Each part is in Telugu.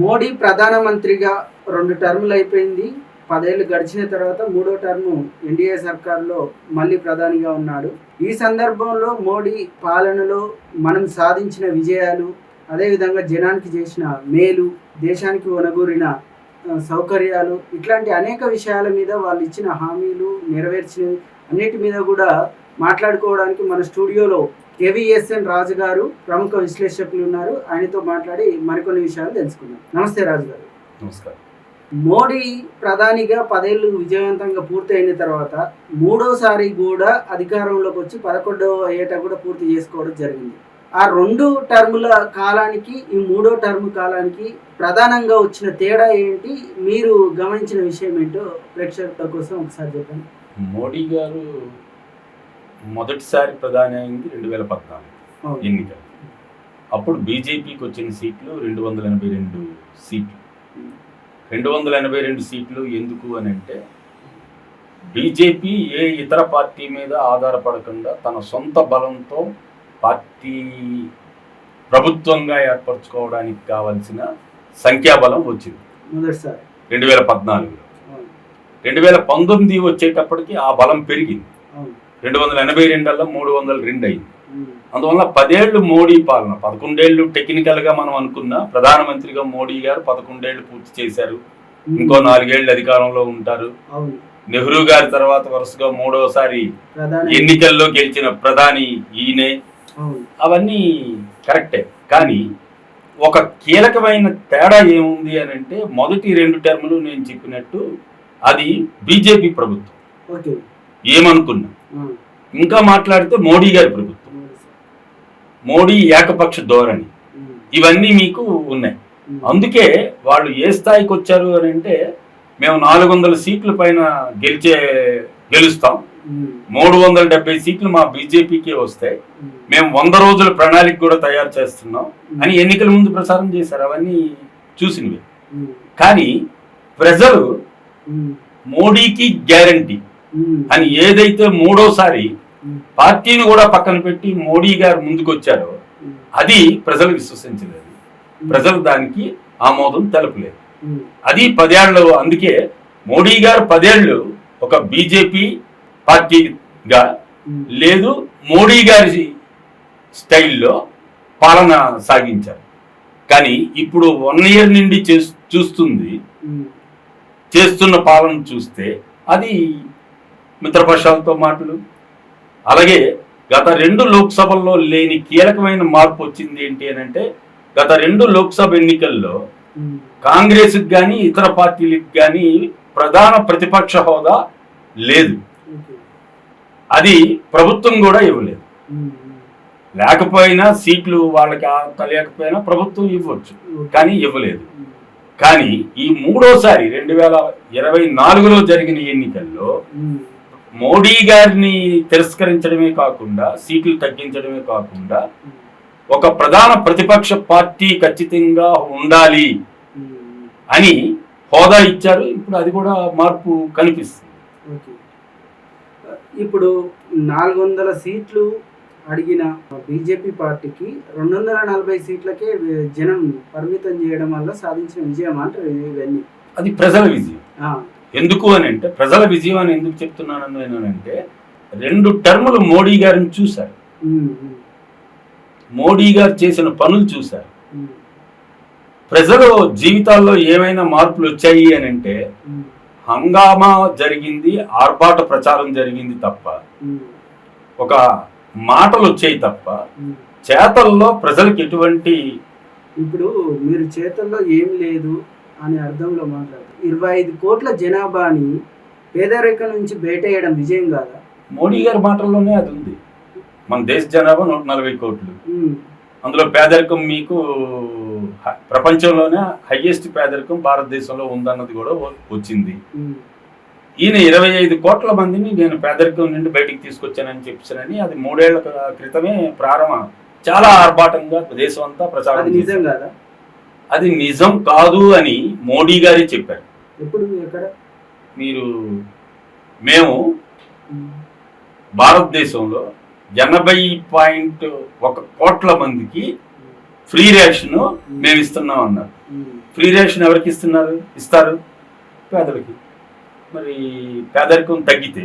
మోడీ ప్రధానమంత్రిగా రెండు టర్ములు అయిపోయింది. పదేళ్ళు గడిచిన తర్వాత మూడో టర్ము ఎన్డీఏ సర్కార్లో మళ్ళీ ప్రధానిగా ఉన్నాడు. ఈ సందర్భంలో మోడీ పాలనలో మనం సాధించిన విజయాలు అదేవిధంగా జనానికి చేసిన మేలు దేశానికి ఒనగూరిన సౌకర్యాలు ఇట్లాంటి అనేక విషయాల మీద వాళ్ళు ఇచ్చిన హామీలు నెరవేర్చినవి. అన్నిటి మీద కూడా మాట్లాడుకోవడానికి మన స్టూడియోలో కేవీఎస్ఎన్ రాజు గారు ప్రముఖ విశ్లేషకులు ఉన్నారు. ఆయనతో మాట్లాడి మరికొన్ని విషయాలు తెలుసుకుందాం. నమస్తే రాజు గారు. నమస్కారం. మోడీ ప్రధానిగా పదేళ్ళు విజయవంతంగా పూర్తయిన తర్వాత మూడోసారి కూడా అధికారంలోకి వచ్చి పదకొండవ ఏట కూడా పూర్తి చేసుకోవడం జరిగింది. ఆ రెండు టర్ముల కాలానికి ఈ మూడో టర్మ్ కాలానికి ప్రధానంగా వచ్చిన తేడా ఏంటి? మీరు గమనించిన విషయం ఏంటో ప్రేక్షకుల కోసం ఒకసారి చెప్పండి. మోడీ గారు మొదటిసారి ప్రధాని అయింది రెండు వేల పద్నాలుగు. ఎన్నికలు అప్పుడు బీజేపీకి వచ్చిన సీట్లు రెండు వందల ఎనభై రెండు సీట్లు రెండు వందల ఎనభై రెండు సీట్లు ఎందుకు అని అంటే బీజేపీ ఏ ఇతర పార్టీ మీద ఆధారపడకుండా తన సొంత బలంతో పార్టీ ప్రభుత్వంగా ఏర్పరచుకోవడానికి కావలసిన సంఖ్యాబలం వచ్చింది రెండు వేల పద్నాలుగులో. రెండు వేల పంతొమ్మిది వచ్చేటప్పటికి ఆ బలం పెరిగింది. రెండు వందల ఎనభై రెండల్లో మూడు వందల రెండు అయింది ఉమ్. అందువల్ల పదేళ్ళు మోడీ పాలన పదకొండేళ్ళు టెక్నికల్గా మనం అనుకున్న ప్రధానమంత్రిగా మోడీ గారు పదకొండేళ్ళు పూర్తి చేశారు. ఇంకో నాలుగేళ్ళు అధికారంలో ఉంటారు. నెహ్రూ గారి తర్వాత వరుసగా మూడోసారి ఎన్నికల్లో గెలిచిన ప్రధాని ఈయనే. అవును. అవన్నీ కరెక్టే. కానీ ఒక కీలకమైన తేడా ఏముంది అని అంటే మొదటి రెండు టర్ములు నేను చెప్పినట్టు అది బీజేపీ ప్రభుత్వం. ఏమనుకున్నా. ఇంకా మాట్లాడితే మోడీ గారి ప్రభుత్వం. మోడీ ఏకపక్ష ధోరణి. ఇవన్నీ మీకు ఉన్నాయి. అందుకే వాళ్ళు ఏ స్థాయికి వచ్చారు అని అంటే మేము నాలుగు వందల సీట్ల పైన గెలిచే గెలుస్తాం. మూడు వందల డెబ్బై సీట్లు మా బీజేపీకే వస్తాయి. మేము వంద రోజుల ప్రణాళిక కూడా తయారు చేస్తున్నాం అని ఎన్నికల ముందు ప్రచారం చేశారు అవన్నీ చూసినవి. కానీ ప్రజలు. మోడీకి గ్యారంటీ. అని ఏదైతే మూడోసారి. పార్టీని కూడా పక్కన పెట్టి మోడీ గారు ముందుకొచ్చారో ఉమ్. అది ప్రజలు విశ్వసించలేదు ప్రజలు దానికి ఆమోదం తెలపలేదు. అది పదేళ్ళు అందుకే మోడీ గారు పదేళ్ళు ఒక బీజేపీ పార్టీగా. లేదు మోడీ గారి స్టైల్లో పాలన సాగించారు కానీ ఇప్పుడు వన్ ఇయర్ నుండి చేస్- చూస్తుంది. చేస్తున్న పాలన చూస్తే అది మిత్రపక్షాలతో మాటలు అలాగే గత రెండు లోక్సభల్లో లేని కీలకమైన మార్పు వచ్చింది ఏంటి అని అంటే గత రెండు లోక్సభ ఎన్నికల్లో. కాంగ్రెస్కి కానీ ఇతర పార్టీలకు కానీ ప్రధాన ప్రతిపక్ష హోదా లేదు. అది ప్రభుత్వం కూడా ఇవ్వలేదు. లేకపోయినా సీట్లు వాళ్ళకి లేకపోయినా ప్రభుత్వం ఇవ్వచ్చు. కానీ ఇవ్వలేదు. కానీ ఈ మూడోసారి రెండు వేల ఇరవై నాలుగులో జరిగిన ఎన్నికల్లో. మోడీ గారిని తిరస్కరించడమే కాకుండా సీట్లు తగ్గించడమే కాకుండా. ఒక ప్రధాన ప్రతిపక్ష పార్టీ ఖచ్చితంగా ఉండాలి. అని హోదా ఇచ్చారు ఇప్పుడు అది కూడా మార్పు కనిపిస్తుంది. ఇప్పుడు నాలుగు వందల సీట్లు అడిగిన బీజేపీ పార్టీకి రెండు వందల నలభై సీట్లకే జనం పరిమితం చేయడం వల్ల సాధించిన విజయం అంటారు ఇవన్నీ అది ప్రజల విజయం ఎందుకు అని అంటే ప్రజల విజయం అని ఎందుకు చెప్తున్నాను నేను అంటే రెండు టర్ములు మోడీ గారిని చూశారు. మోడీ గారు చేసిన పనులు చూశారు. ప్రజలు జీవితాల్లో ఏమైనా మార్పులు వచ్చాయి అని అంటే హంగామా జరిగింది ఆర్భాట ప్రచారం జరిగింది తప్ప ఒక మాటలు వచ్చాయి తప్ప చేతల్లో ప్రజలకు ఎటువంటి ఇప్పుడు మీరు చేతుల్లో ఏం లేదు అనే అర్థంలో మాట్లాడారు ఇరవై ఐదు కోట్ల జనాభాని పేదరికం నుంచి బయటేయడం విజయం కాదా? మోడీ గారి మాటల్లోనే అది ఉంది. మన దేశ జనాభా నూట నలభై కోట్లు. అందులో పేదరికం మీకు ప్రపంచంలోనే హైయెస్ట్ పేదరికం భారతదేశంలో ఉందన్నది కూడా వచ్చింది. ఈయన ఇరవై ఐదు కోట్ల మందిని నేను పేదరికం నుండి బయటికి తీసుకొచ్చానని చెప్పానని అది మూడేళ్ళ క్ర- క్రితమే ప్రారంభం చాలా ఆర్భాటంగా దేశం అంతా ప్రచారం అది నిజం కాదు అని మోడీ గారే చెప్పారు. ఎప్పుడు ఎక్కడ? మీరు మేము భారతదేశంలో ఎనభై పాయింట్ ఒక కోట్ల మందికి ఫ్రీ రేషన్ మేము ఇస్తున్నాం అన్నారు. ఫ్రీ రేషన్ ఎవరికి ఇస్తున్నారు? ఇస్తారు పేదలకి. మరి పేదరికం తగ్గితే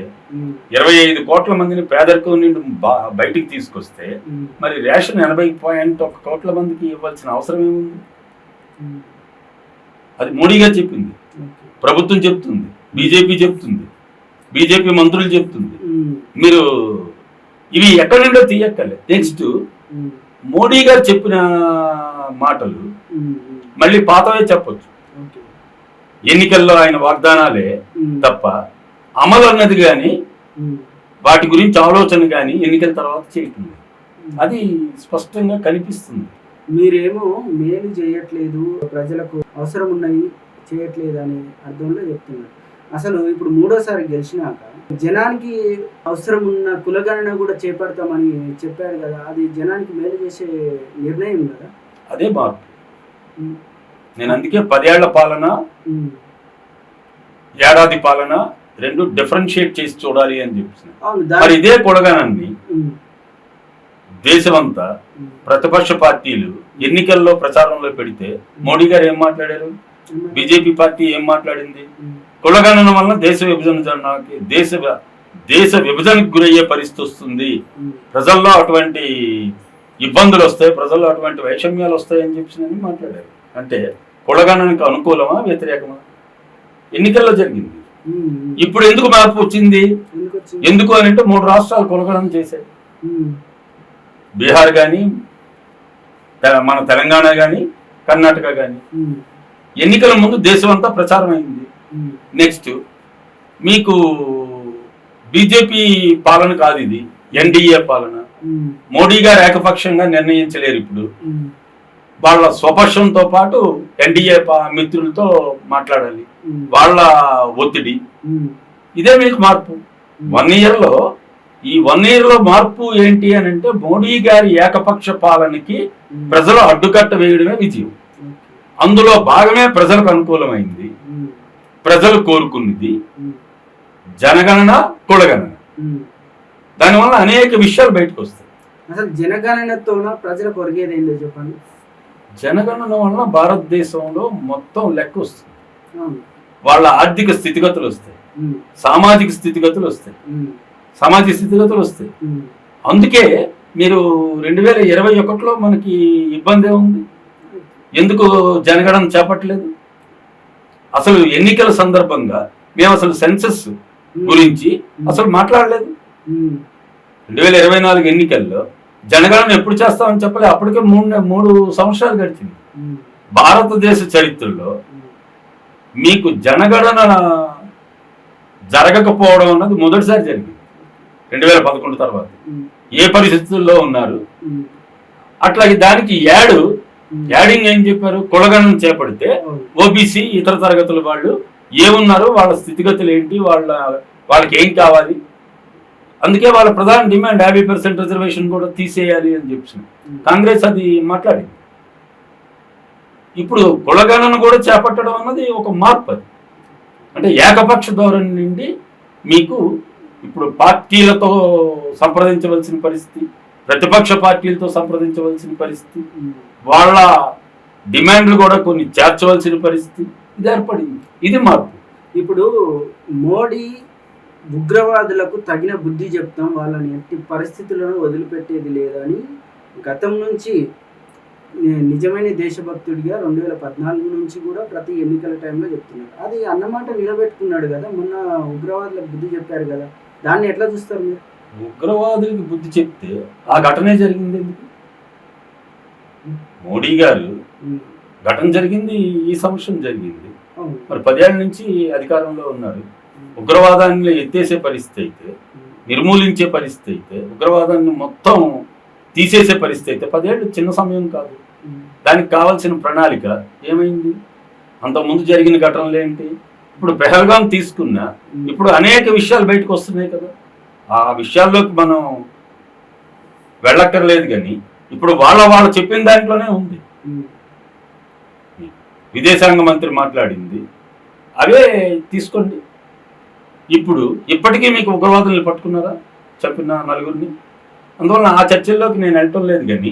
ఇరవై ఐదు కోట్ల మందిని పేదరికం నుండి బయటికి తీసుకొస్తే మరి రేషన్ ఎనభై పాయింట్ ఒక కోట్ల మందికి ఇవ్వాల్సిన అవసరం ఏముంది? అది మోడీ గారు చెప్పింది. ప్రభుత్వం చెప్తుంది బీజేపీ చెప్తుంది బీజేపీ మంత్రులు చెప్తుంది. మీరు ఇవి ఎక్కడి నుండో తీయక్కర్లే. నెక్స్ట్ మోడీ గారు చెప్పిన మాటలు మళ్ళీ పాతవే చెప్పొచ్చు. ఎన్నికల్లో ఆయన వాగ్దానాలే తప్ప అమలు అన్నది కానీ వాటి గురించి ఆలోచన కానీ ఎన్నికల తర్వాత చేయటం అది స్పష్టంగా కనిపిస్తుంది. మీరేమో మేలు చేయట్లేదు ప్రజలకు అవసరం ఉన్నాయి చేయట్లేదు అనే అర్థంలో చెప్తున్నారు. అసలు ఇప్పుడు మూడోసారి గెలిచినాక జనానికి అవసరం ఉన్న కులగణన కూడా చేపడతామని చెప్పారు కదా అది జనానికి మేలు చేసే నిర్ణయం కదా? అదే మార్పు నేను అందుకే పదేళ్ళ పాలన ఏడాది పాలన రెండు డిఫరెన్షియేట్ చేసి చూడాలి అని చెప్తున్నాను అవును మరి దాని ఇదే కొడగానని దేశమంతా ప్రతిపక్ష పార్టీలు ఎన్నికల్లో ప్రచారంలో పెడితే మోడీ గారు ఏం మాట్లాడారు? బీజేపీ పార్టీ ఏం మాట్లాడింది? కులగణన వలన దేశ విభజన దేశ దేశ విభజనకు గురయ్యే పరిస్థితి వస్తుంది. ప్రజల్లో అటువంటి ఇబ్బందులు వస్తాయి ప్రజల్లో అటువంటి వైషమ్యాలు వస్తాయి అని చెప్పి మాట్లాడారు. అంటే కులగణనకు అనుకూలమా వ్యతిరేకమా? ఎన్నికల్లో జరిగింది. ఇప్పుడు ఎందుకు మార్పు వచ్చింది? ఎందుకు అని అంటే మూడు రాష్ట్రాలు కులగణన చేశాయి. బీహార్ కానీ మన తెలంగాణ కానీ కర్ణాటక కానీ ఎన్నికల ముందు దేశం అంతా ప్రచారం అయింది నెక్స్ట్ మీకు బీజేపీ పాలన కాదు ఇది ఎన్డీఏ పాలన. మోడీ గారు ఏకపక్షంగా నిర్ణయించలేరు ఇప్పుడు. వాళ్ళ స్వపక్షంతో పాటు ఎన్డీఏ మిత్రులతో మాట్లాడాలి. వాళ్ళ ఒత్తిడి. ఇదే మీకు మార్పు. వన్ ఇయర్లో ఈ వన్ ఇయర్లో మార్పు ఏంటి అని అంటే మోడీ గారి ఏకపక్ష పాలనకి ప్రజలు అడ్డుకట్ట వేయడమే విజయం. అందులో భాగమే ప్రజలకు అనుకూలమైంది. ప్రజలు కోరుకున్నది. జనగణన కులగణన. దానివల్ల అనేక విషయాలు బయటకు వస్తాయి అసలు జనగణనతోన ప్రజలకు ఒరిగేది ఏందో చెప్పండి. జనగణన వలన భారతదేశంలో మొత్తం లెక్క వస్తుంది. వాళ్ళ ఆర్థిక స్థితిగతులు వస్తాయి. సామాజిక స్థితిగతులు వస్తాయి. సామాజిక స్థితిగతులు వస్తాయి. అందుకే మీరు రెండు వేల ఇరవై ఒకటిలో మనకి ఇబ్బంది ఏముంది? ఎందుకు జనగణన చేపట్టలేదు? అసలు ఎన్నికల సందర్భంగా మేము అసలు సెన్సస్ గురించి అసలు మాట్లాడలేదు. రెండు వేల ఇరవై నాలుగు ఎన్నికల్లో జనగణన ఎప్పుడు చేస్తామని చెప్పలే అప్పటికే మూడు మూడు సంవత్సరాలు గడిచింది. భారతదేశ చరిత్రలో మీకు జనగణన జరగకపోవడం అన్నది మొదటిసారి జరిగింది. రెండు వేల పదకొండు తర్వాత. ఏ పరిస్థితుల్లో ఉన్నారు? అట్లాగే దానికి ఉమ్. యాడింగ్ ఏం చెప్పారు? కులగణన చేపడితే. ఓబీసీ ఇతర తరగతుల వాళ్ళు ఏమున్నారు వాళ్ళ స్థితిగతులు ఏంటి వాళ్ళ వాళ్ళకి ఏం కావాలి? అందుకే వాళ్ళ ప్రధాన డిమాండ్ యాభై పర్సెంట్ రిజర్వేషన్ కూడా తీసేయాలి అని చెప్పి కాంగ్రెస్ అది మాట్లాడింది. ఇప్పుడు కులగణన కూడా చేపట్టడం అన్నది ఒక మార్పు అది. అంటే ఏకపక్ష ధోరణి నుండి మీకు ఇప్పుడు పార్టీలతో సంప్రదించవలసిన పరిస్థితి ప్రతిపక్ష పార్టీలతో సంప్రదించవలసిన పరిస్థితి వాళ్ళ డిమాండ్లు కూడా కొన్ని చేర్చవలసిన పరిస్థితి ఇది ఏర్పడింది. ఇది మార్పు. ఇప్పుడు మోడీ ఉగ్రవాదులకు తగిన బుద్ధి చెప్తాం వాళ్ళని ఎట్టి పరిస్థితులను వదిలిపెట్టేది లేదని గతం నుంచి నిజమైన దేశభక్తుడిగా రెండు వేల పద్నాలుగు నుంచి కూడా ప్రతి ఎన్నికల టైంలో చెప్తున్నాడు అది అన్నమాట నిలబెట్టుకున్నాడు కదా మొన్న ఉగ్రవాదులకు బుద్ధి చెప్పారు కదా దాన్ని ఎట్లా చూస్తారు మీరు? ఉగ్రవాదులకు బుద్ధి చెప్తే ఆ ఘటనే జరిగింది ఎందుకు? మోడీ గారు ఘటన జరిగింది ఈ సంవత్సరం జరిగింది. మరి పదేళ్ళ నుంచి అధికారంలో ఉన్నారు ఉగ్రవాదాన్ని ఎత్తేసే పరిస్థితి అయితే నిర్మూలించే పరిస్థితి అయితే ఉగ్రవాదాన్ని మొత్తం తీసేసే పరిస్థితి అయితే పదేళ్ళు చిన్న సమయం కాదు. దానికి కావాల్సిన ప్రణాళిక ఏమైంది? అంతకుముందు జరిగిన ఘటనలు ఏంటి? ఇప్పుడు పెహల్గాం తీసుకున్నా ఇప్పుడు అనేక విషయాలు బయటకు వస్తున్నాయి కదా. ఆ విషయాల్లోకి మనం వెళ్ళక్కర్లేదు కానీ ఇప్పుడు వాళ్ళ వాళ్ళు చెప్పిన దాంట్లోనే ఉంది. విదేశాంగ మంత్రి మాట్లాడింది అవే తీసుకోండి. ఇప్పుడు ఇప్పటికీ మీకు ఉగ్రవాదుల్ని పట్టుకున్నారా? చెప్పిన నలుగురిని. అందువల్ల ఆ చర్చల్లోకి నేను వెళ్ళటం లేదు కానీ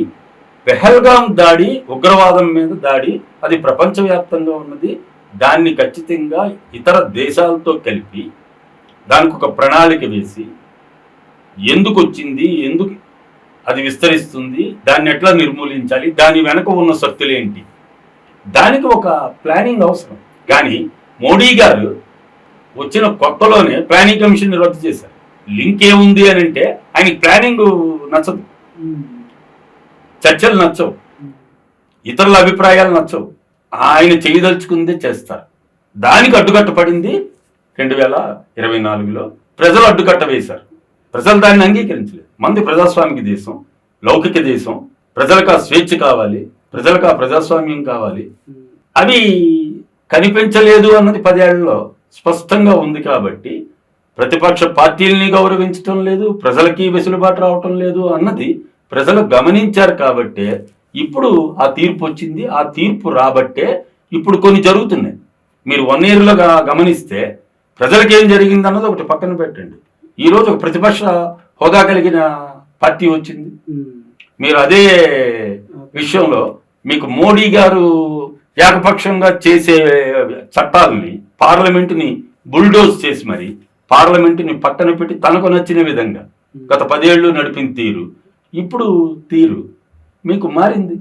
పెహల్గాం దాడి ఉగ్రవాదం మీద దాడి అది ప్రపంచవ్యాప్తంగా ఉన్నది. దాన్ని ఖచ్చితంగా ఇతర దేశాలతో కలిపి దానికి ఒక ప్రణాళిక వేసి ఎందుకు వచ్చింది ఎందుకు అది విస్తరిస్తుంది? దాన్ని ఎట్లా నిర్మూలించాలి? దాని వెనక ఉన్న శక్తులు ఏంటి? దానికి ఒక ప్లానింగ్ అవసరం. కానీ మోడీ గారు వచ్చిన కొత్తలోనే ప్లానింగ్ కమిషన్ రద్దు చేశారు. లింక్ ఏముంది అని అంటే ఆయనకి ప్లానింగ్ నచ్చదు. చర్చలు నచ్చవు. ఇతరుల అభిప్రాయాలు నచ్చవు. ఆయన చేయదలుచుకుందే చేస్తారు. దానికి అడ్డుకట్ట పడింది రెండు వేల ఇరవై నాలుగులో ప్రజలు అడ్డుకట్ట వేశారు. ప్రజలు దాన్ని అంగీకరించలేదు. మంది ప్రజాస్వామిక దేశం లౌకిక దేశం ప్రజలకు ఆ స్వేచ్ఛ కావాలి ప్రజలకు ఆ ప్రజాస్వామ్యం కావాలి. అవి కనిపించలేదు అన్నది పదేళ్ళలో స్పష్టంగా ఉంది కాబట్టి ప్రతిపక్ష పార్టీల్ని గౌరవించటం లేదు ప్రజలకి వెసులుబాటు రావటం లేదు అన్నది ప్రజలు గమనించారు కాబట్టే ఇప్పుడు ఆ తీర్పు వచ్చింది. ఆ తీర్పు రాబట్టే ఇప్పుడు కొన్ని జరుగుతున్నాయి. మీరు వన్ ఇయర్లో గమనిస్తే ప్రజలకి ఏం జరిగింది అన్నది ఒకటి పక్కన పెట్టండి. ఈరోజు ఒక ప్రతిపక్ష హోదా కలిగిన పార్టీ వచ్చింది. మీరు అదే విషయంలో మీకు మోడీ గారు ఏకపక్షంగా చేసే చట్టాలని పార్లమెంటుని బుల్డోజ్ చేసి మరి పార్లమెంటుని పక్కన పెట్టి తనకు నచ్చిన విధంగా గత పదేళ్ళు నడిపిన తీరు. ఇప్పుడు తీరు మీకు మారింది.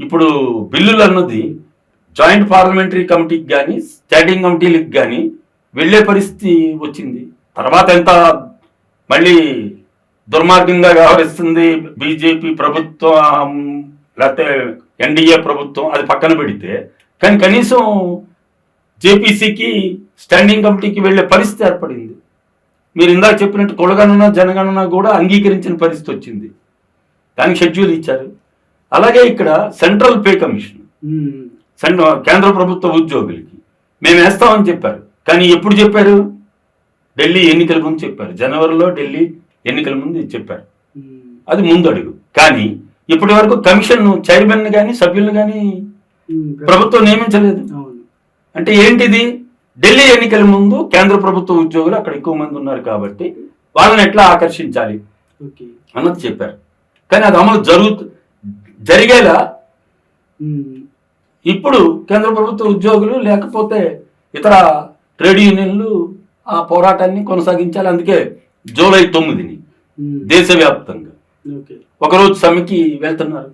ఇప్పుడు బిల్లులు అన్నది జాయింట్ పార్లమెంటరీ కమిటీకి కానీ స్టాండింగ్ కమిటీలకు కానీ వెళ్ళే పరిస్థితి వచ్చింది. తర్వాత ఎంత మళ్ళీ దుర్మార్గంగా వ్యవహరిస్తుంది బీజేపీ ప్రభుత్వం లేకపోతే ఎన్డీఏ ప్రభుత్వం అది పక్కన పెడితే. కానీ కనీసం జేపీసీకి స్టాండింగ్ కమిటీకి వెళ్ళే పరిస్థితి ఏర్పడింది. మీరు ఇందాక చెప్పినట్టు కులగణన జనగణన కూడా అంగీకరించిన పరిస్థితి వచ్చింది. దానికి షెడ్యూల్ ఇచ్చారు. అలాగే ఇక్కడ సెంట్రల్ పే కమిషన్ కేంద్ర ప్రభుత్వ ఉద్యోగులకి. మేము వేస్తామని చెప్పారు. కానీ ఎప్పుడు చెప్పారు? ఢిల్లీ ఎన్నికల ముందు చెప్పారు. జనవరిలో ఢిల్లీ ఎన్నికల ముందు చెప్పారు. అది ముందు అడుగు. కానీ ఇప్పటి వరకు కమిషన్ చైర్మన్ కానీ సభ్యులను కానీ ప్రభుత్వం నియమించలేదు. అంటే ఏంటిది? ఢిల్లీ ఎన్నికల ముందు కేంద్ర ప్రభుత్వ ఉద్యోగులు అక్కడ ఎక్కువ మంది ఉన్నారు కాబట్టి వాళ్ళని ఎట్లా ఆకర్షించాలి? అన్నది చెప్పారు. కానీ అది అమలు జరుగు జరిగేలా ఇప్పుడు కేంద్ర ప్రభుత్వ ఉద్యోగులు లేకపోతే ఇతర ట్రేడ్ యూనియన్లు ఆ పోరాటాన్ని కొనసాగించాలి. అందుకే జూలై తొమ్మిదిని దేశవ్యాప్తంగా. ఓకే. ఒకరోజు సమ్మెకి వెళ్తున్నారు.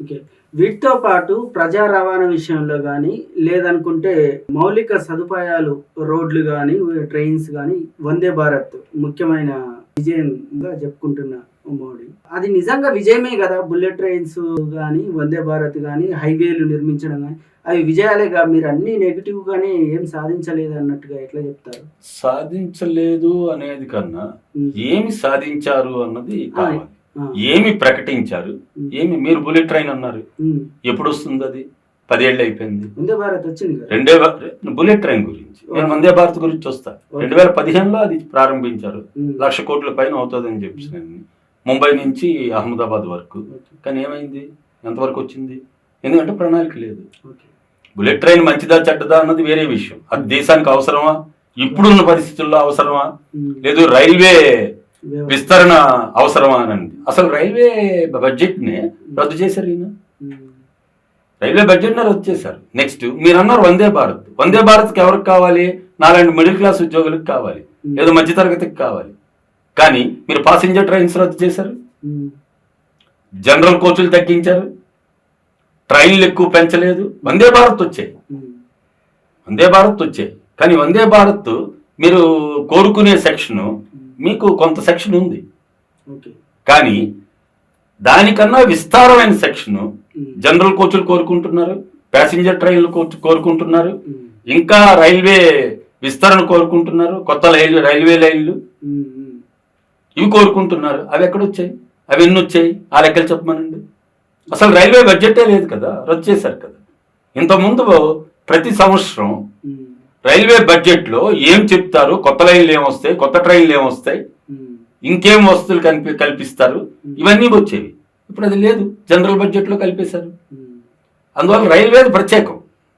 ఓకే. వీటితో పాటు ప్రజా రవాణా విషయంలో కానీ లేదనుకుంటే మౌలిక సదుపాయాలు రోడ్లు కానీ ట్రైన్స్ కానీ వందే భారత్ ముఖ్యమైన విజయంగా చెప్పుకుంటున్న మోడీ. అది నిజంగా విజయమే కదా బుల్లెట్ ట్రైన్స్ కానీ వందే భారత్ కానీ హైవేలు నిర్మించడం కానీ అవి విజయాలేగా మీరు అన్ని నెగిటివ్ గానే ఏం సాధించలేదు అన్నట్టుగా ఎట్లా చెప్తారు? సాధించలేదు అనేది కన్నా ఏమి సాధించారు అన్నది ఏమి ప్రకటించారు? ఏమి మీరు బుల్లెట్ ట్రైన్ అన్నారు. ఎప్పుడు వస్తుంది అది పదేళ్ళు అయిపోయింది. వందే భారత్ వచ్చింది రెండే బుల్లెట్ ట్రైన్ గురించి. నేను వందే భారత్ గురించి వస్తా. రెండు వేల పదిహేనులో అది ప్రారంభించారు. లక్ష కోట్ల పైన అవుతుందని చెప్పి ముంబై నుంచి అహ్మదాబాద్ వరకు. కానీ ఏమైంది? ఎంతవరకు వచ్చింది? ఎందుకంటే ప్రణాళిక లేదు. బుల్లెట్ ట్రైన్ మంచిదా చెడ్డదా అన్నది వేరే విషయం. అది దేశానికి అవసరమా? ఇప్పుడున్న పరిస్థితుల్లో అవసరమా? లేదు రైల్వే విస్తరణ అవసరమా అని అసలు రైల్వే బడ్జెట్ని రద్దు చేశారు ఈయన. రైల్వే బడ్జెట్ని రద్దు చేశారు నెక్స్ట్ మీరు అన్నారు వందే భారత్. వందే భారత్కి ఎవరికి కావాలి? నాలాంటి మిడిల్ క్లాస్ ఉద్యోగులకు కావాలి. ఏదో మధ్యతరగతికి కావాలి. కానీ మీరు పాసింజర్ ట్రైన్స్ రద్దు చేశారు. జనరల్ కోచ్లు తగ్గించారు. ట్రైన్లు ఎక్కువ పెంచలేదు. వందే భారత్ వచ్చాయి. వందే భారత్ వచ్చాయి. కానీ వందే భారత్ మీరు కోరుకునే సెక్షన్ మీకు కొంత సెక్షన్ ఉంది. కానీ దానికన్నా విస్తారమైన సెక్షన్ జనరల్ కోచ్లు కోరుకుంటున్నారు ప్యాసింజర్ ట్రైన్లు కోరుకుంటున్నారు ఇంకా రైల్వే విస్తరణ కోరుకుంటున్నారు కొత్త రైలు రైల్వే లైన్లు ఇవి కోరుకుంటున్నారు. అవి ఎక్కడొచ్చాయి అవి ఎన్ని వచ్చాయి? ఆ లెక్కలు చెప్పమనండి. అసలు రైల్వే బడ్జెటే లేదు కదా రద్దు చేశారు కదా. ఇంతకుముందు ప్రతి సంవత్సరం రైల్వే బడ్జెట్లో ఏం చెప్తారు? కొత్త లైన్లు ఏమొస్తాయి కొత్త ట్రైన్లు ఏమొస్తాయి ఇంకేం వస్తువులు కల్పి కల్పిస్తారు? ఇవన్నీ వచ్చేవి. ఇప్పుడు అది లేదు. జనరల్ బడ్జెట్లో కలిపేశారు. ఉమ్, అందువల్ల రైల్వే ప్రత్యేకం.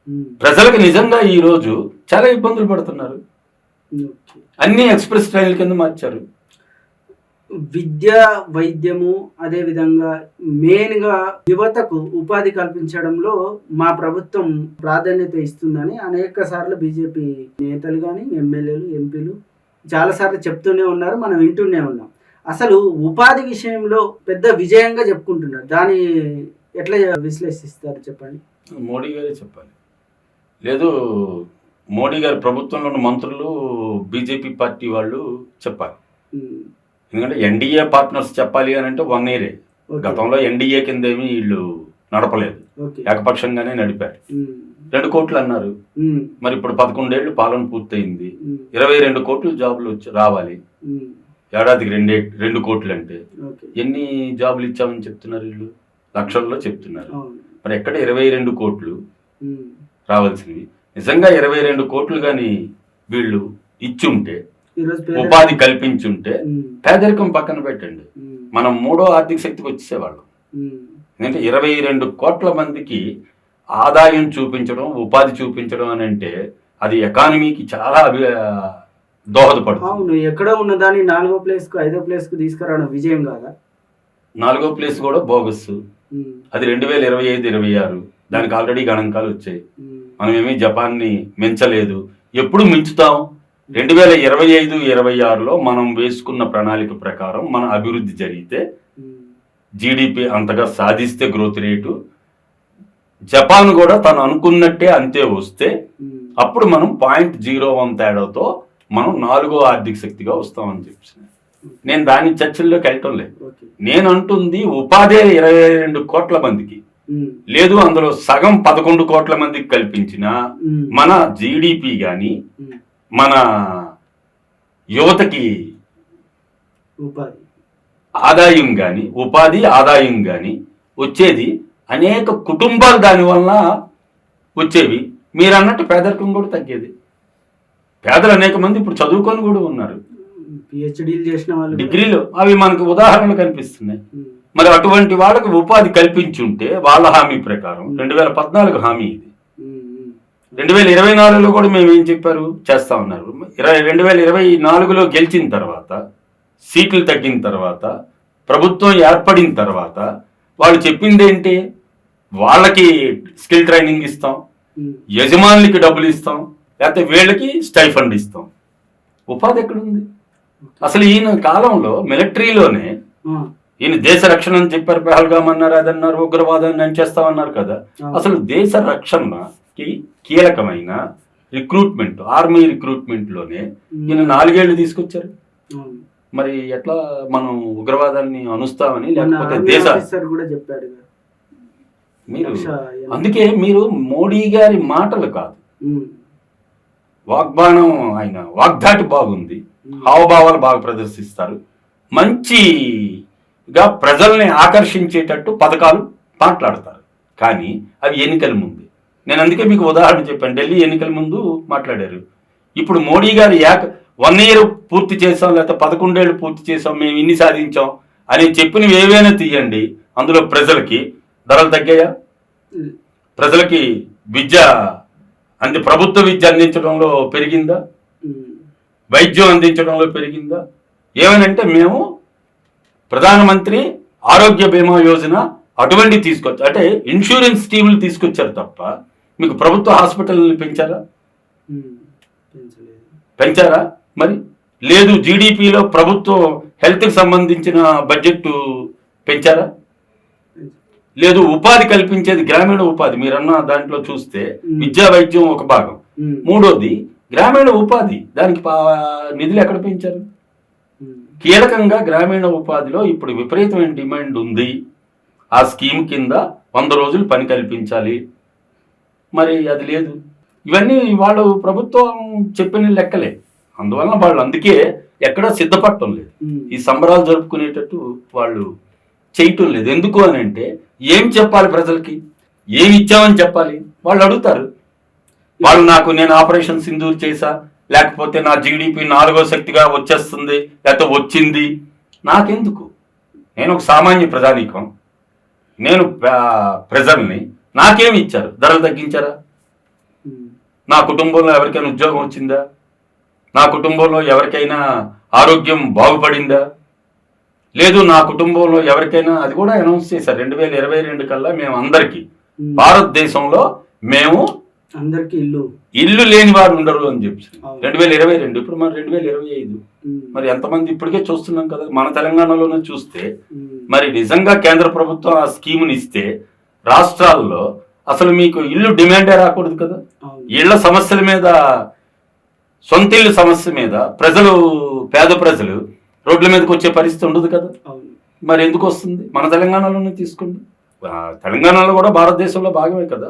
ఉమ్, ప్రజలకు నిజంగా ఈ రోజు చాలా ఇబ్బందులు పడుతున్నారు. అన్ని ఎక్స్ప్రెస్ ట్రైన్ల కింద మార్చారు. విద్య వైద్యము అదే విధంగా మెయిన్గా యువతకు ఉపాధి కల్పించడంలో మా ప్రభుత్వం ప్రాధాన్యత ఇస్తుందని అనేక సార్లు బీజేపీ నేతలు కానీ ఎమ్మెల్యేలు ఎంపీలు చాలా సార్లు చెప్తూనే ఉన్నారు. మనం వింటూనే ఉన్నాం. అసలు ఉపాధి విషయంలో పెద్ద విజయంగా చెప్పుకుంటున్నారు. దాని ఎట్లా విశ్లేషిస్తారు చెప్పండి? మోడీ గారే చెప్పాలి. లేదు మోడీ గారి ప్రభుత్వంలో ఉన్న మంత్రులు బీజేపీ పార్టీ వాళ్ళు చెప్పాలి. ఎందుకంటే ఎన్డీఏ పార్ట్నర్స్ చెప్పాలి అని అంటే వన్ ఇయరే. గతంలో ఎన్డీఏ కింద ఏమీ వీళ్ళు నడపలేదు. ఏకపక్షంగానే నడిపారు. రెండు కోట్లు అన్నారు. మరి ఇప్పుడు పదకొండేళ్ళు పాలన పూర్తయింది. ఇరవై రెండు కోట్లు జాబులు రావాలి. ఏడాదికి రెండే రెండు కోట్లు అంటే ఎన్ని జాబులు ఇచ్చామని చెప్తున్నారు వీళ్ళు? లక్షల్లో చెప్తున్నారు. మరి ఎక్కడ ఇరవై రెండు కోట్లు రావాల్సినవి? నిజంగా ఇరవై రెండు కోట్లు కానీ వీళ్ళు ఇచ్చుంటే ఉపాధి కల్పించుంటే పేదరికం పక్కన పెట్టండి. మనం మూడో ఆర్థిక శక్తికి వచ్చేసేవాళ్ళం. ఎందుకంటే ఇరవై రెండు కోట్ల మందికి ఆదాయం చూపించడం ఉపాధి చూపించడం అని అంటే అది ఎకానమీకి చాలా అభి దోహదపడుతుంది. అవును ఎక్కడో ఉన్న దాన్ని నాలుగో ప్లేస్కు ఐదో ప్లేస్కు తీసుకురావడం విజయం కాదా? నాలుగో ప్లేస్ కూడా బోగస్. అది రెండు వేల ఇరవై ఐదు ఇరవై ఆరు. దానికి ఆల్రెడీ గణాంకాలు వచ్చాయి. ఏమీ జపాన్ని మించలేదు. ఎప్పుడు మించుతాం? రెండు వేల ఇరవై ఐదు ఇరవై ఆరులో మనం వేసుకున్న ప్రణాళిక ప్రకారం మన అభివృద్ధి జరిగితే జీడిపి అంతగా సాధిస్తే గ్రోత్ రేటు జపాన్ కూడా తను అనుకున్నట్టే అంతే వస్తే అప్పుడు మనం పాయింట్ జీరో వన్ తేడాతో మనం నాలుగో ఆర్థిక శక్తిగా వస్తామని చెప్పి నేను దాని చర్చల్లోకి వెళ్ళటం లేదు. నేను అంటుంది ఉపాధి ఇరవై రెండు కోట్ల మందికి. లేదు అందులో సగం పదకొండు కోట్ల మందికి కల్పించిన మన జీడిపి కానీ మన యువతకి ఉపాధి. ఆదాయం కానీ ఉపాధి ఆదాయం కానీ వచ్చేది అనేక కుటుంబాలు దానివల్ల వచ్చేవి. మీరు అన్నట్టు పేదరికం కూడా తగ్గేది. పేదలు అనేక మంది ఇప్పుడు చదువుకొని కూడా ఉన్నారు. పిహెచ్డీలు చేసిన వాళ్ళు డిగ్రీలు అవి మనకు ఉదాహరణలు కనిపిస్తున్నాయి. మరి అటువంటి వాళ్ళకి ఉపాధి కల్పించుంటే వాళ్ళ హామీ ప్రకారం రెండు వేల పద్నాలుగు హామీ ఇది. రెండు వేల ఇరవై నాలుగులో కూడా మేము ఏం చెప్పారు? చేస్తా ఉన్నారు. ఇరవై రెండు వేల ఇరవై నాలుగులో గెలిచిన తర్వాత సీట్లు తగ్గిన తర్వాత ప్రభుత్వం ఏర్పడిన తర్వాత వాళ్ళు చెప్పింది ఏంటి? వాళ్ళకి స్కిల్ ట్రైనింగ్ ఇస్తాం యజమానులకి డబ్బులు ఇస్తాం లేకపోతే వీళ్ళకి స్టైఫండ్ ఇస్తాం. ఉపాధి ఎక్కడుంది? అసలు ఈయన కాలంలో మిలిటరీలోనే ఈయన దేశ రక్షణ అని చెప్పారు పహల్గామ్ అన్నారు అదన్నారు ఉగ్రవాదాన్ని నేను చేస్తామన్నారు కదా అసలు దేశ రక్షణకి కీలకమైన రిక్రూట్మెంట్ ఆర్మీ రిక్రూట్మెంట్లోనే ఉమ్, ఈయన నాలుగేళ్ళు తీసుకొచ్చారు. మరి ఎట్లా మనం ఉగ్రవాదాన్ని అనుస్తామని లేకపోతే దేశ కూడా చెప్పాడు. మీరు అందుకే మీరు మోడీ గారి మాటలు కాదు. వాగ్బాణం ఆయన వాగ్దాటి బాగుంది. హావభావాలు బాగా ప్రదర్శిస్తారు. మంచిగా ప్రజల్ని ఆకర్షించేటట్టు పథకాలు మాట్లాడతారు. కానీ అవి ఎన్నికల ముందు. నేను అందుకే మీకు ఉదాహరణ చెప్పాను. ఢిల్లీ ఎన్నికల ముందు మాట్లాడారు. ఇప్పుడు మోడీ గారు ఏక వన్ ఇయర్ పూర్తి చేసాం లేకపోతే పదకొండేళ్ళు పూర్తి చేసాం మేము ఇన్ని సాధించాం అని చెప్పినవి ఏవైనా తీయండి. అందులో ప్రజలకి ధరలు తగ్గాయా? ప్రజలకి విద్య అంటే ప్రభుత్వ విద్య అందించడంలో పెరిగిందా? వైద్యం అందించడంలో పెరిగిందా? ఏమనంటే మేము ప్రధానమంత్రి ఆరోగ్య బీమా యోజన అటువంటి తీసుకొచ్చి అంటే ఇన్సూరెన్స్ స్కీములు తీసుకొచ్చారు తప్ప మీకు ప్రభుత్వ హాస్పిటల్ని పెంచారా. పెంచారా? మరి లేదు జీడిపిలో ప్రభుత్వం హెల్త్కి సంబంధించిన బడ్జెట్ పెంచారా? లేదు ఉపాధి కల్పించేది గ్రామీణ ఉపాధి. మీరన్న దాంట్లో చూస్తే విద్యా వైద్యం ఒక భాగం. మూడోది గ్రామీణ ఉపాధి. దానికి నిధులు ఎక్కడ పెంచారు? కీలకంగా గ్రామీణ ఉపాధిలో ఇప్పుడు విపరీతమైన డిమాండ్ ఉంది. ఆ స్కీమ్ కింద వంద రోజులు పని కల్పించాలి. మరి అది లేదు. ఇవన్నీ వాళ్ళు ప్రభుత్వం చెప్పిన లెక్కలే. అందువలన వాళ్ళు అందుకే ఎక్కడా సిద్ధపడటం లేదు. ఈ సంబరాలు జరుపుకునేటట్టు వాళ్ళు చేయటం లేదు. ఎందుకు అని అంటే ఏం చెప్పాలి ప్రజలకి? ఏమి ఇచ్చామని చెప్పాలి? వాళ్ళు అడుగుతారు. వాళ్ళు నాకు నేను ఆపరేషన్ సింధూర్ చేశా లేకపోతే నా జీడిపి నాలుగో శక్తిగా వచ్చేస్తుంది లేకపోతే వచ్చింది. నాకెందుకు? నేను ఒక సామాన్య ప్రజానీకం. నేను ప్రజల్ని నాకేమి ఇచ్చారు? ధరలు తగ్గించారా? నా కుటుంబంలో ఎవరికైనా ఉద్యోగం వచ్చిందా? నా కుటుంబంలో ఎవరికైనా ఆరోగ్యం బాగుపడిందా? లేదు నా కుటుంబంలో ఎవరికైనా అది కూడా అనౌన్స్ చేశారు రెండు వేల ఇరవై రెండు కల్లా మేము అందరికీ. భారతదేశంలో మేము అందరికి ఇల్లు ఇల్లు లేని వారు ఉండరు అని చెప్పి. రెండు వేల ఇరవై రెండు ఇప్పుడు మరి రెండు వేల ఇరవై ఐదు. మరి ఎంతమంది ఇప్పటికే చూస్తున్నాం కదా మన తెలంగాణలోనే చూస్తే. మరి నిజంగా కేంద్ర ప్రభుత్వం ఆ స్కీముని ఇస్తే రాష్ట్రాల్లో అసలు మీకు ఇల్లు డిమాండే రాకూడదు కదా. ఇళ్ళ సమస్యల మీద సొంత ఇల్లు సమస్య మీద ప్రజలు పేద ప్రజలు రోడ్ల మీదకి వచ్చే పరిస్థితి ఉండదు కదా. మరి ఎందుకు వస్తుంది? మన తెలంగాణలోనే తీసుకోండి. తెలంగాణలో కూడా భారతదేశంలో భాగమే కదా.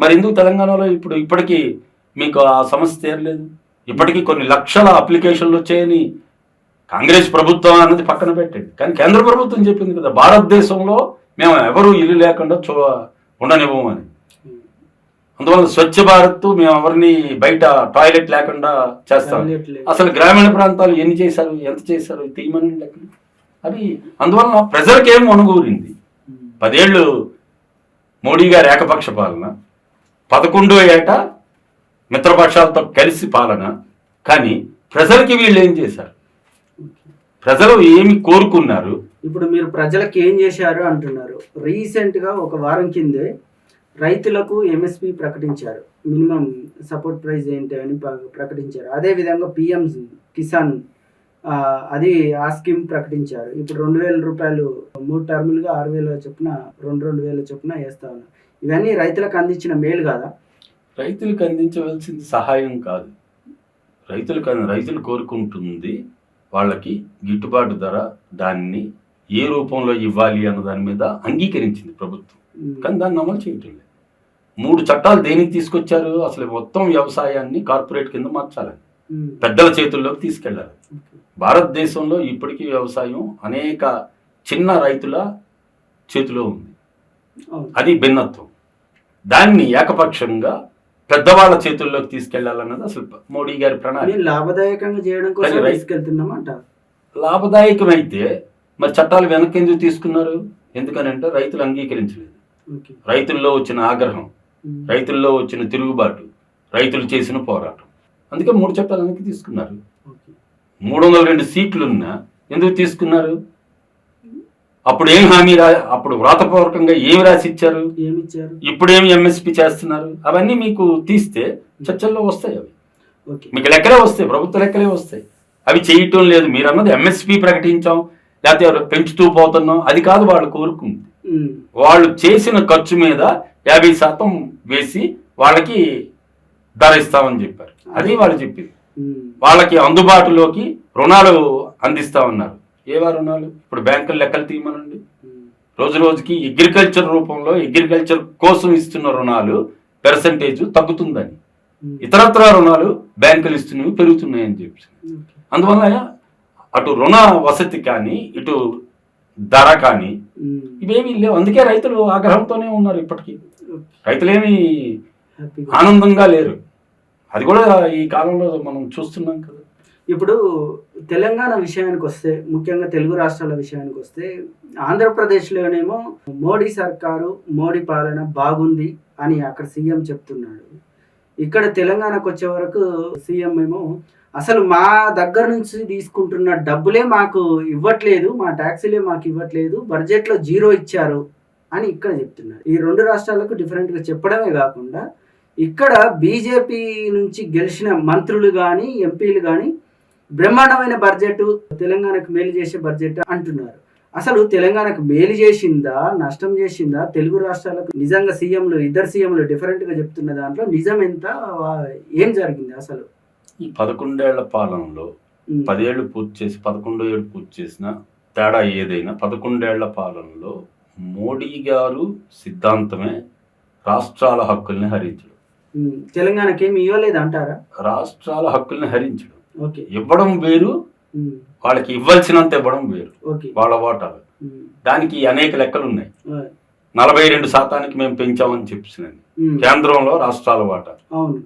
మరి ఎందుకు తెలంగాణలో ఇప్పుడు ఇప్పటికీ మీకు ఆ సమస్య తీరలేదు? ఇప్పటికీ కొన్ని లక్షల అప్లికేషన్లు వచ్చాయని కాంగ్రెస్ ప్రభుత్వం అన్నది పక్కన పెట్టండి. కానీ కేంద్ర ప్రభుత్వం చెప్పింది కదా భారతదేశంలో మేము ఎవరు ఇల్లు లేకుండా చూ ఉండనివ్వము అని ఉమ్. అందువల్ల స్వచ్ఛ భారత్ మేము ఎవరిని బయట టాయిలెట్ లేకుండా చేస్తాం. అసలు గ్రామీణ ప్రాంతాలు ఎన్ని చేశారు ఎంత చేశారు తీయమని లెక్కలు అవి అందువల్ల ప్రజలకి ఏం అనుగూరింది. పదేళ్ళు మోడీ గారి ఏకపక్ష పాలన పదకొండో ఏట మిత్రపక్షాలతో కలిసి పాలన కానీ ప్రజలకి వీళ్ళు ఏం చేశారు? ప్రజలు ఏమి కోరుకున్నారు? ఇప్పుడు మీరు ప్రజలకు ఏం చేశారు అంటున్నారు. రీసెంట్గా ఒక వారం కిందే రైతులకు ఎంఎస్పి ప్రకటించారు. మినిమం సపోర్ట్ ప్రైస్ ఏంటి అని ప్ర- ప్రకటించారు. అదే విధంగా పిఎం కిసాన్ అది ఆ స్కీమ్ ప్రకటించారు. ఇప్పుడు రెండు వేల రూపాయలు మూడు టర్ములుగా ఆరు వేల చొప్పున రెండు రెండు వేల చొప్పున వేస్తా ఉన్నారు. ఇవన్నీ రైతులకు అందించిన మేలు కాదా? రైతులకు అందించవలసింది సహాయం కాదు. రైతులకు రైతులు కోరుకుంటుంది వాళ్ళకి గిట్టుబాటు ధర దాన్ని ఏ రూపంలో ఇవ్వాలి అన్న దాని మీద అంగీకరించింది ప్రభుత్వం. కానీ దాన్ని అమలు చేయటం లేదు. మూడు చట్టాలు దేనికి తీసుకొచ్చారు? అసలు మొత్తం వ్యవసాయాన్ని కార్పొరేట్ కింద మార్చాలని. పెద్దల చేతుల్లోకి తీసుకెళ్ళాలి. ఓకే. భారతదేశంలో ఇప్పటికీ వ్యవసాయం అనేక చిన్న రైతుల చేతిలో ఉంది. అది భిన్నత్వం. దాన్ని ఏకపక్షంగా పెద్దవాళ్ళ చేతుల్లోకి తీసుకెళ్ళాలన్నది అసలు మోడీ గారి ప్రణాళిక. లాభదాయకంగా చేయడం కోసం తీసుకెళ్తున్నామంట. లాభదాయకమైతే మరి చట్టాలు వెనక్కి ఎందుకు తీసుకున్నారు? ఎందుకనంటే రైతులు అంగీకరించలేదు. రైతుల్లో వచ్చిన ఆగ్రహం. రైతుల్లో వచ్చిన తిరుగుబాటు రైతులు చేసిన పోరాటం. అందుకే మూడు చట్టాలు వెనక్కి తీసుకున్నారు. మూడు వందల రెండు సీట్లున్నా ఎందుకు తీసుకున్నారు? అప్పుడు ఏం హామీ రా అప్పుడు వ్రాతపూర్వకంగా ఏమి రాసి ఇచ్చారు ఇప్పుడు ఏమి ఎంఎస్పి చేస్తున్నారు? అవన్నీ మీకు తీస్తే చర్చల్లో వస్తాయి అవి. మీకు లెక్కలే వస్తాయి ప్రభుత్వ లెక్కలే వస్తాయి. అవి చేయటం లేదు. మీరు అన్నది ఎంఎస్పి ప్రకటించాం లేకపోతే పెంచుతూ పోతున్నాం అది కాదు వాళ్ళు కోరుకుంది. వాళ్ళు చేసిన ఖర్చు మీద యాభై శాతం వేసి వాళ్ళకి ధర ఇస్తామని చెప్పారు అది వాళ్ళు చెప్పింది. వాళ్ళకి అందుబాటులోకి రుణాలు అందిస్తామన్నారు ఏవా రుణాలు ఇప్పుడు బ్యాంకులు లెక్కలు తీయమనండి. రోజు రోజుకి అగ్రికల్చర్ రూపంలో అగ్రికల్చర్ కోసం ఇస్తున్న రుణాలు పెర్సంటేజ్ తగ్గుతుందని. ఇతరత్ర రుణాలు బ్యాంకులు ఇస్తున్నవి పెరుగుతున్నాయని చెప్పి. అందువల్ల అటు రుణ వసతి కానీ ఇటు ధర కానీ. ఇవేమీ లేవు అందుకే రైతులు ఆగ్రహంతోనే ఉన్నారు ఇప్పటికీ. రైతులేమి. ఆనందంగా లేరు. అది కూడా ఈ కాలంలో మనం చూస్తున్నాం కదా. ఇప్పుడు తెలంగాణ విషయానికి వస్తే ముఖ్యంగా తెలుగు రాష్ట్రాల విషయానికి వస్తే ఆంధ్రప్రదేశ్లోనేమో మోడీ సర్కారు మోడీ పాలన బాగుంది అని అక్కడ సీఎం చెప్తున్నాడు. ఇక్కడ తెలంగాణకు వచ్చే వరకు సీఎం ఏమో అసలు మా దగ్గర నుంచి తీసుకుంటున్న డబ్బులే మాకు ఇవ్వట్లేదు మా ట్యాక్సీలే మాకు ఇవ్వట్లేదు బడ్జెట్లో జీరో ఇచ్చారు. అని ఇక్కడ చెప్తున్నారు. ఈ రెండు రాష్ట్రాలకు డిఫరెంట్గా చెప్పడమే కాకుండా ఇక్కడ బీజేపీ నుంచి గెలిచిన మంత్రులు కానీ ఎంపీలు కానీ బ్రహ్మాండమైన బడ్జెట్ తెలంగాణకు మేలు చేసే బడ్జెట్ అంటున్నారు. అసలు తెలంగాణకు మేలు చేసిందా నష్టం చేసిందా తెలుగు రాష్ట్రాలకు నిజంగా సీఎంలు ఇద్దరు సీఎంలు డిఫరెంట్గా చెప్తున్న దాంట్లో నిజం ఎంత ఏం జరిగింది అసలు? ఈ పదకొండేళ్ళ పాలనలో ఉమ్, పదేళ్ళు పూర్తి చేసి పదకొండో ఏళ్ళు పూర్తి చేసిన తేడా ఏదైనా పదకొండేళ్ళ పాలనలో మోడీ గారు సిద్ధాంతమే రాష్ట్రాల హక్కుల్ని హరించడం. తెలంగాణకి ఏమి ఇవ్వలేదు అంటారా రాష్ట్రాల హక్కుల్ని హరించడం. ఓకే. ఇవ్వడం వేరు వాళ్ళకి ఇవ్వాల్సినంత ఇవ్వడం వేరు. వాళ్ళ వాటాలు దానికి అనేక లెక్కలు ఉన్నాయి నలభై రెండు శాతానికి మేము పెంచామని చెప్పినాను కేంద్రంలో రాష్ట్రాల వాటా.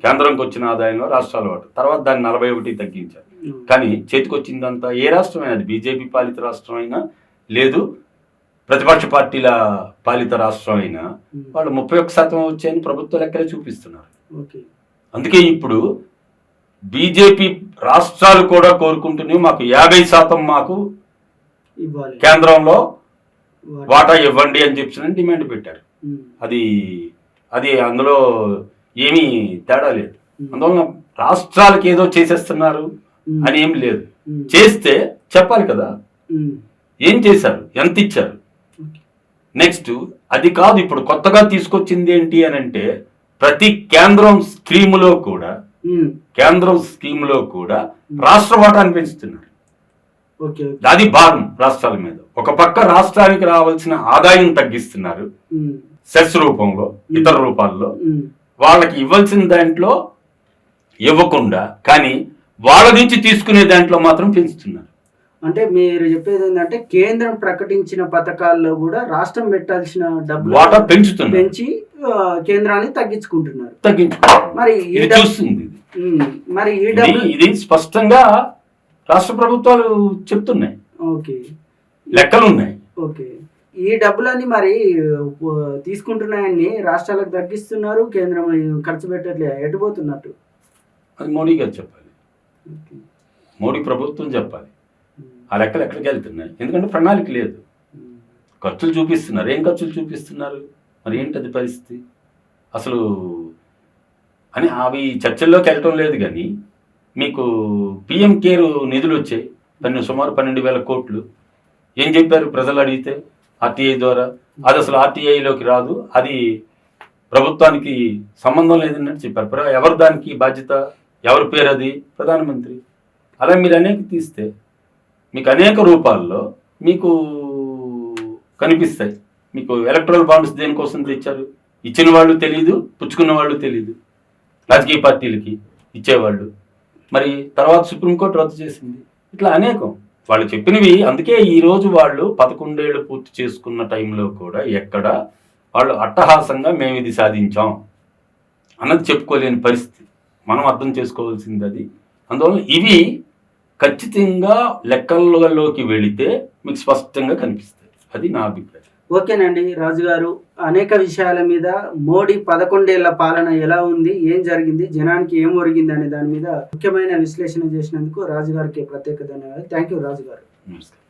కేంద్రంకి వచ్చిన ఆదాయంలో రాష్ట్రాల వాటా. తర్వాత దాన్ని నలభై ఒకటి తగ్గించారు. కానీ చేతికొచ్చిందంతా ఏ రాష్ట్రమైనా అది బీజేపీ పాలిత రాష్ట్రం అయినా లేదు ప్రతిపక్ష పార్టీల పాలిత రాష్ట్రం అయినా ఉమ్, వాళ్ళు ముప్పై ఒక్క శాతం వచ్చాయని ప్రభుత్వ లెక్కలే చూపిస్తున్నారు. అందుకే ఇప్పుడు బీజేపీ రాష్ట్రాలు కూడా కోరుకుంటున్నాయి మాకు యాభై శాతం మాకు కేంద్రంలో వాటి- ఇవ్వండి అని చెప్పి డిమాండ్ పెట్టారు. ఉమ్, అది అది అందులో ఏమీ తేడా లేదు. ఉమ్, అందువలన రాష్ట్రాలకి ఏదో చేసేస్తున్నారు అని ఏం లేదు. చేస్తే చెప్పాలి కదా. ఏం చేశారు? ఎంత ఇచ్చారు? నెక్స్ట్ అది కాదు ఇప్పుడు కొత్తగా తీసుకొచ్చింది ఏంటి అని అంటే ప్రతి కేంద్రం స్కీములో కూడా ఉమ్, కేంద్రం స్కీములో కూడా రాష్ట్ర వాటాన్ని పెంచుతున్నారు అది భారం రాష్ట్రాల మీద. ఒక పక్క రాష్ట్రానికి రావాల్సిన ఆదాయం తగ్గిస్తున్నారు. ఉమ్, సెస్ రూపంలో ఇతర రూపాల్లో. వాళ్ళకి ఇవ్వాల్సిన దాంట్లో ఇవ్వకుండా కానీ వాళ్ళ నుంచి తీసుకునే దాంట్లో మాత్రం పెంచుతున్నారు. అంటే మీరు చెప్పేది ఏంటంటే కేంద్రం ప్రకటించిన పథకాల్లో కూడా రాష్ట్రం పెట్టాల్సిన డబ్బులు వాటా పెంచుతున్నారు. పెంచి కేంద్రాన్ని తగ్గించుకుంటున్నారు. తగ్గించుకుంటున్నారు. మరి చూస్తుంది మరి ఈ ఇది డబ్బు ఇది స్పష్టంగా రాష్ట్ర ప్రభుత్వాలు చెప్తున్నాయి. ఓకే. లెక్కలు ఉన్నాయి ఓకే. ఈ డబ్బులన్నీ మరి తీసుకుంటున్నాయని రాష్ట్రాలకు తగ్గిస్తున్నారు కేంద్రం ఖర్చు పెట్టట్లే ఎటుపోతున్నట్టు అది మోడీ గారు చెప్పాలి. మోడీ ప్రభుత్వం చెప్పాలి. ఆ లెక్కలు ఎక్కడికి వెళ్తున్నాయి? ఎందుకంటే ప్రణాళిక లేదు. ఖర్చులు చూపిస్తున్నారు. ఏం ఖర్చులు చూపిస్తున్నారు? మరి ఏంటది పరిస్థితి? అసలు అని అవి చర్చల్లోకి వెళ్ళటం లేదు కానీ మీకు పిఎం కేర్ నిధులు వచ్చాయి. పన్నెండు సుమారు పన్నెండు వేల కోట్లు. ఏం చెప్పారు ప్రజలు అడిగితే? ఆర్టీఐ ద్వారా. అది అసలు ఆర్టీఐలోకి రాదు. అది ప్రభుత్వానికి సంబంధం లేదన్నట్టు చెప్పారు. ఎవరు దానికి బాధ్యత? ఎవరి పేరు అది? ప్రధానమంత్రి. అలా మీరు అనేక తీస్తే మీకు అనేక రూపాల్లో మీకు కనిపిస్తాయి. మీకు ఎలక్ట్రల్ బాండ్స్ దేనికోసం తెచ్చారు? ఇచ్చిన వాళ్ళు తెలియదు పుచ్చుకున్న వాళ్ళు తెలియదు రాజకీయ పార్టీలకి ఇచ్చేవాళ్ళు. మరి తర్వాత సుప్రీంకోర్టు రద్దు చేసింది. ఇట్లా అనేకం. వాళ్ళు చెప్పినవి అందుకే ఈరోజు వాళ్ళు పదకొండేళ్ళు పూర్తి చేసుకున్న టైంలో కూడా ఎక్కడ వాళ్ళు అట్టహాసంగా మేము ఇది సాధించాం అన్నది చెప్పుకోలేని పరిస్థితి. మనం అర్థం చేసుకోవాల్సింది అది. అందువల్ల ఇవి ఖచ్చితంగా లెక్కలలోకి వెళితే మీకు స్పష్టంగా కనిపిస్తాయి. అది నా అభిప్రాయం. ఓకేనండి రాజు గారు అనేక విషయాల మీద మోడీ పదకొండేళ్ళ పాలన ఎలా ఉంది ఏం జరిగింది జనానికి ఏం ఒరిగింది అనే దాని మీద ముఖ్యమైన విశ్లేషణ చేసినందుకు రాజు గారికి ప్రత్యేక ధన్యవాదాలు. థ్యాంక్ యూ రాజు గారు నమస్కారం.